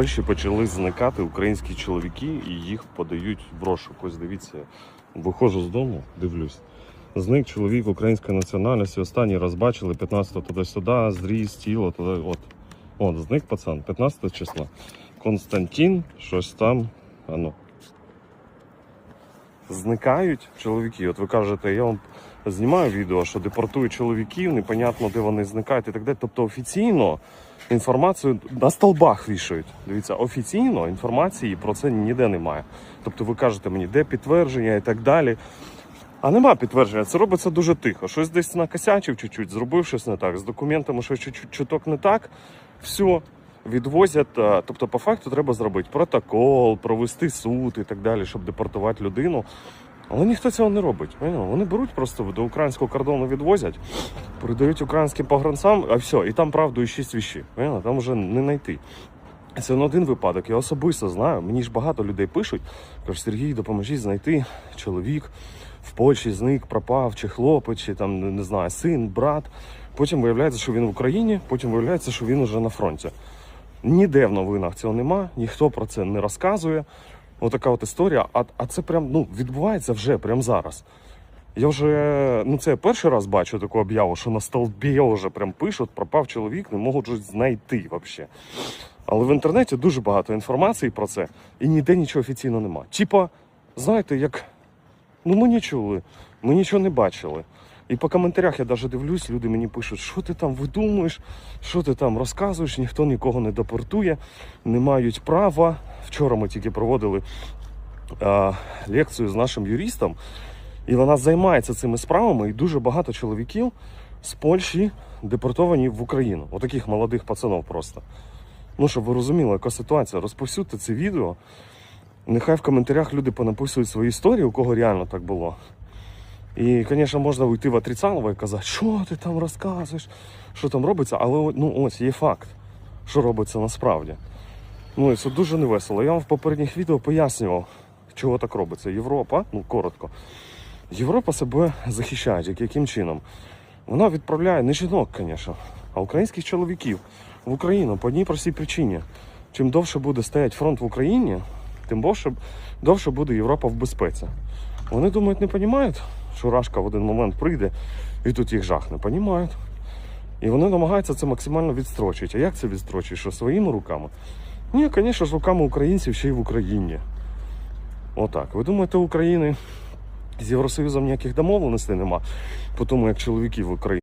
Польщі почали зникати українські чоловіки і їх подають в розшук. Ось дивіться, виходжу з дому, дивлюсь. Зник чоловік української національності. Останній раз бачили 15 туди-сюди, зріс, тіло, туди. От. От, зник пацан, 15 числа. Константин, щось там. А ну. Зникають чоловіки. От ви кажете, я вам знімаю відео, що депортують чоловіків, непонятно, де вони зникають і так далі. Тобто офіційно інформацію на столбах вішають. Дивіться, офіційно інформації про це ніде немає. Тобто ви кажете мені, де підтвердження і так далі. А нема підтвердження, це робиться дуже тихо. Щось десь накосячив чуть-чуть, зробив щось не так, з документами щось чуть-чуть чуток не так. Все, відвозять. Тобто, по факту треба зробити протокол, провести суд і так далі, щоб депортувати людину. Але ніхто цього не робить. Вони беруть просто до українського кордону відвозять, передають українським погранцям, а все, і там правду і шість віщі. Там вже не знайти. Це не один випадок. Я особисто знаю. Мені ж багато людей пишуть. Кажуть, Сергій, допоможіть знайти чоловік в Польщі зник, пропав, чи хлопець, чи там не знаю, син, брат. Потім виявляється, що він в Україні, потім виявляється, що він уже на фронті. Ніде в новинах цього нема, ніхто про це не розказує. Отака от історія. А, а це прям ну, відбувається вже прямо зараз. Я вже ну це я перший раз бачу таку об'яву, що на столбі вже прям пишуть, пропав чоловік, не можуть знайти взагалі. Але в інтернеті дуже багато інформації про це, і ніде нічого офіційно нема. Типа, знаєте, як ну ми не чули, ми нічого не бачили. І по коментарях я навіть дивлюсь, люди мені пишуть, що ти там видумуєш, що ти там розказуєш, ніхто нікого не депортує, не мають права. Вчора ми тільки проводили е, лекцію з нашим юристом, і вона займається цими справами, і дуже багато чоловіків з Польщі депортовані в Україну. Отаких молодих пацанов просто. Ну, щоб ви розуміли, яка ситуація. Розповсюдьте це відео. Нехай в коментарях люди понаписують свої історії, у кого реально так було. І, звісно, можна уйти в отрицалово і казати, що ти там розказуєш, що там робиться, але ну, ось є факт, що робиться насправді. Ну і це дуже невесело. Я вам в попередніх відео пояснював, чого так робиться. Європа, ну коротко, Європа себе захищає, як- яким чином? Вона відправляє не жінок, звісно, а українських чоловіків в Україну по одній простій причині. Чим довше буде стояти фронт в Україні, тим довше, довше буде Європа в безпеці. Вони думають, не розуміють, що Рашка в один момент прийде і тут їх жахне. Понімають. І вони намагаються це максимально відстрочити. А як це відстрочити? Що своїми руками? Ні, звісно ж, руками українців ще й в Україні. Отак. Ви думаєте, України з Євросоюзом ніяких домовленостей нема, по тому як чоловіків в Україні.